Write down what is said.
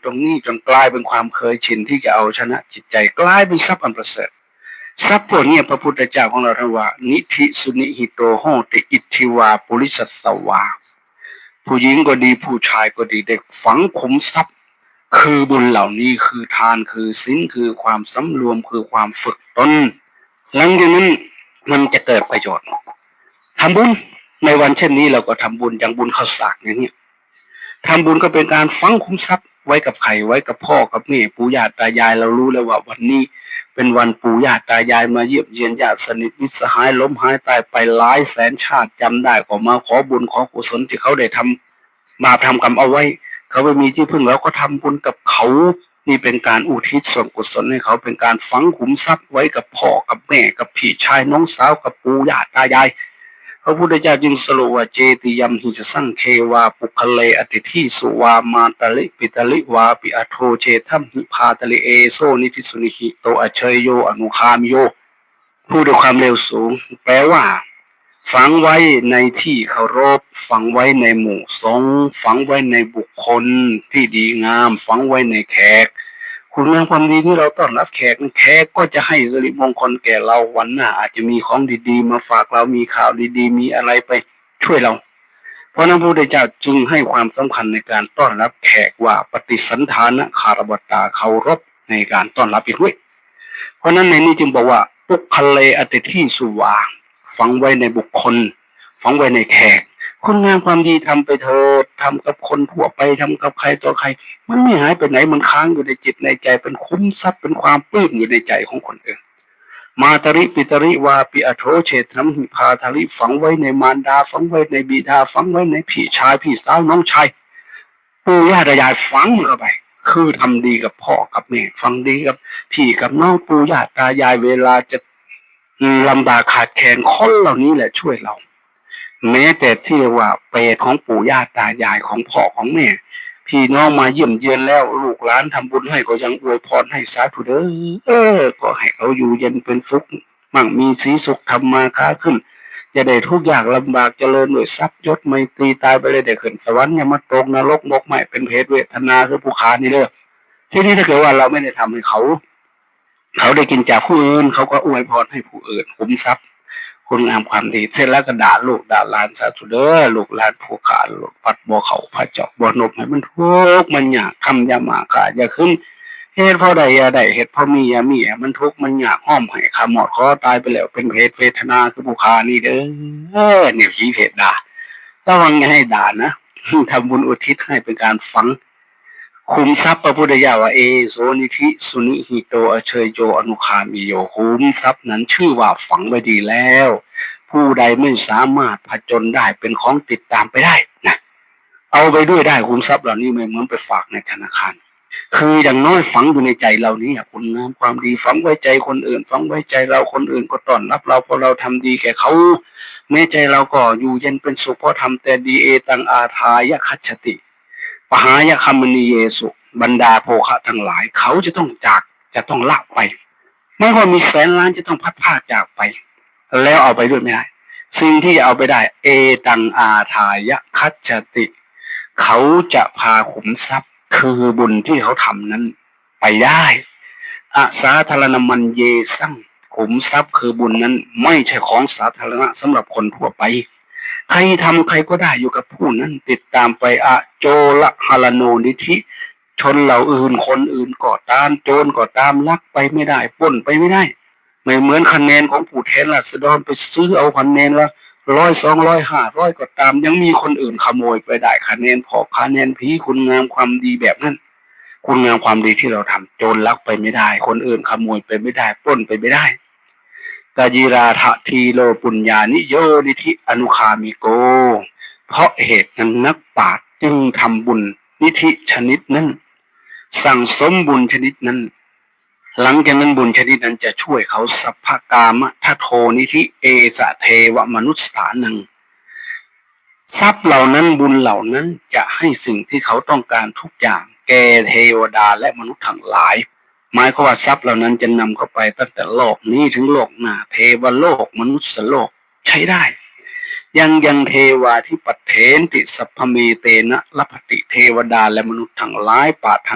่ตรงนี้จนกลายเป็นความเคยชินที่จะเอาชนะจิตใจ กลายเป็นทรัพย์อันประเสริฐทรัพย์พวกนี้พระพุทธเจ้าของเราท่านว่า นิธิสุนิหิโตโหติอิทธิวาปุริสัสวา ผู้หญิงก็ดีผู้ชายก็ดีเด็กฝังขุมทรัพย์ คือบุญเหล่านี้คือทานคือศีลคือความสำรวมคือความฝึกตนหลังจากนั้นมันจะเกิดประโยชน์ทำบุญในวันเช่นนี้เราก็ทำบุญอย่างบุญข้าวสากอย่างเนี้ย ทำบุญก็เป็นการฝังคุ้มทรัพย์ไว้กับใครไว้กับพ่อกับแม่ปู่ย่าตายายเรารู้แล้วว่าวันนี้เป็นวันปู่ย่าตายายมาเยี่ยมเยียนญาติสนิทมิตรสหายล้มหายตายไปหลายแสนชาติจำได้ก็มาขอบุญขอกุศลที่เขาได้ทำมาทำกรรมเอาไว้ เขาไม่มีที่พึ่งแล้วก็ทำบุญกับเขา นี่เป็นการอุทิศส่วนกุศลให้เขาเป็นการฝังขุมทรัพย์ไว้กับพ่อกับแม่กับพี่ชายน้องสาวกับปู่ย่าตายาย พระพุทธเจ้าจึงสรุปว่าเจติยมหิจสังเควาปุคเลอติทิสุวามาตลิปิตลิวาปิอโทเจทัมหิพาตลิเอโซนิทิสุนิหิโตอเชยโยอนุคามโยพูดด้วยความเร็วสูง แปลว่า ฝังไว้ในที่เคารพฝังไว้ในหมู่สงฝังไว้ในบุคคลที่ดีงาม ฝังไว้ในแขก คุณงามความดีที่เราต้อนรับแขกแขกก็จะให้สิริมงคลแก่เราวันหน้าอาจจะมีของดีๆ มาฝากเรามีข่าวดีๆ มีอะไรไปช่วยเรา เพราะนั้นพระพุทธเจ้าจึงให้ความสำคัญในการต้อนรับแขกว่าปฏิสันทานะคารบตาเคารพในการต้อนรับอีกด้วย เพราะนั้นในนี้จึงบอกว่าปุคเลอติที่สุวาฝังไว้ในบุคคล ฝังไว้ในแขก คุณงามความดีทำไปเถิดทำกับคนทั่วไปทำกับใครต่อใคร มันไม่หายไปไหนมันค้างอยู่ในจิตในใจเป็นคุ้มทรัพย์เป็นความปลื้มอยู่ในใจของคนอื่นมาตริปิตริวาปิอโทเชตรัมหิพาทาริฝังไว้ในมารดาฝังไว้ในบิดาฝังไว้ในพี่ชายพี่สาวน้องชายปู่ย่าตายายฝังเข้าไป คือทำดีกับพ่อกับแม่ฟังดีกับพี่กับน้องปู่ย่าตายายเวลาจะลำบากขาดแคลนคนเหล่านี้แหละช่วยเรา แม้แต่ที่เรียกว่าเปรตของปู่ย่าตายายของพ่อของแม่ พี่น้องมาเยี่ยมเยือนแล้วลูกหลานทำบุญให้ก็ยังอวยพรให้สาธุเด้อเออ ก็ให้เขาอยู่เย็นเป็นสุข มั่งมีสีสุขทำมาค้าขึ้น จะได้ทุกอย่างลำบากเจริญด้วยทรัพย์ยศไม่ตรีตายไปเลยได้ขึ้นสวรรค์ยามาตกนรกมกใหม่เป็นเพศเวทนาคือผู้ขานี่เด้อที่นี่ถ้าเกิดว่าเราไม่ได้ทำให้เขา เขาได้กินจากผู้อื่นเขาก็อวยพรให้ผู้อื่นคุ้มทรัพย์ คุณงามความดีเสร็จแล้วก็ด่าลูกด่าหลานสาธุเด้อลูกหลานผู้ขาลูกปัดบ่เขาพระเจ้าบ่นบให้มันทุกข์มันยากคำยามาขาอย่าขึ้นเฮ็ดเพราะใดอย่าได้เฮ็ดเพราะมีอย่ามีมันทุกข์มันยากห้อมให้ขาหมอดคอตายไปแล้วเป็นเพศเวทนาคือผู้ขานี่เด้อเนี่ยขี้เพศด่าระวังอย่าให้ด่านะทำบุญอุทิศให้เป็นการฝัง คุมทรัพย์พระพุทธเจ้าว่าเอโสนิธิสุนิหิโตอเชยโยอนุคามิโยคุมทรัพย์นั้นชื่อว่าฝังไว้ดีแล้ว ผู้ใดไม่สามารถผจญได้เป็นของติดตามไปได้นะเอาไปด้วยได้คุมทรัพย์เหล่านี้ไม่เหมือนไปฝากในธนาคาร คืออย่างน้อยฝังอยู่ในใจเรานี้คุณงามความดีฝังไว้ใจคนอื่นฝังไว้ใจเราคนอื่นก็ต้อนรับเราเพราะเราทำดีแก่เขาแม้ใจเราก็อยู่เย็นเป็นสุขเพราะทำแต่ดีเอตังอาทายคัจฉติ ปหายคามณีเยสุบรรดาโภคะทั้งหลาย เขาจะต้องจากจะต้องละไปไม่ว่ามีแสนล้านจะต้องพัดพาจากไป แล้วเอาไปด้วยไม่ได้ สิ่งที่จะเอาไปได้ เอตังอาทายคัจติ เขาจะพาขุมทรัพย์คือบุญที่เขาทำนั้น ไปได้อาสาธารณมันเยสั่งขุมทรัพย์คือบุญนั้น ไม่ใช่ของสาธารณะสำหรับคนทั่วไป ใครทำใครก็ได้อยู่กับผู้นั้น ติดตามไปอะโจละฮาลโนนิธิ ชนเหล่าอื่นคนอื่นก็ตาม โจรก็ตามลักไปไม่ได้ป้นไปไม่ได้ ไม่เหมือนคะแนนของผู้แทนราษฎรไปซื้อเอาคะแนนละร้อยสองร้อยห้าร้อยก็ตาม ยังมีคนอื่นขโมยไปได้คะแนนพอคะแนนผีคุณงามความดีแบบนั้น คุณงามความดีที่เราทำโจรลักไปไม่ได้ คนอื่นขโมยไปไม่ได้ป้นไปไม่ได้ กาจิราทะทีโลปุญญานิโยนิธิอนุคามิโก เพราะเหตุนั้นนักปราชญ์จึงทำบุญนิธิชนิดนั้น สั่งสมบุญชนิดนั้น หลังจากนั้นบุญชนิดนั้นจะช่วยเขาสัพพกามะทะโทนิธิเอสะเทวมนุษย์สานังทรัพย์เหล่านั้นบุญเหล่านั้นจะให้สิ่งที่เขาต้องการทุกอย่าง แก่เทวดาและมนุษย์ทั้งหลาย หมายความว่าทรัพย์เหล่านั้นจะนำเข้าไปตั้งแต่โลกนี้ถึงโลกหน้าเทวโลกมนุษย์โลกใช้ได้ ยังยังเทวาที่ปัตเถนติสัพพเมเตนะลัพพติเทวดาและมนุษย์ทั้งหลายปาทัน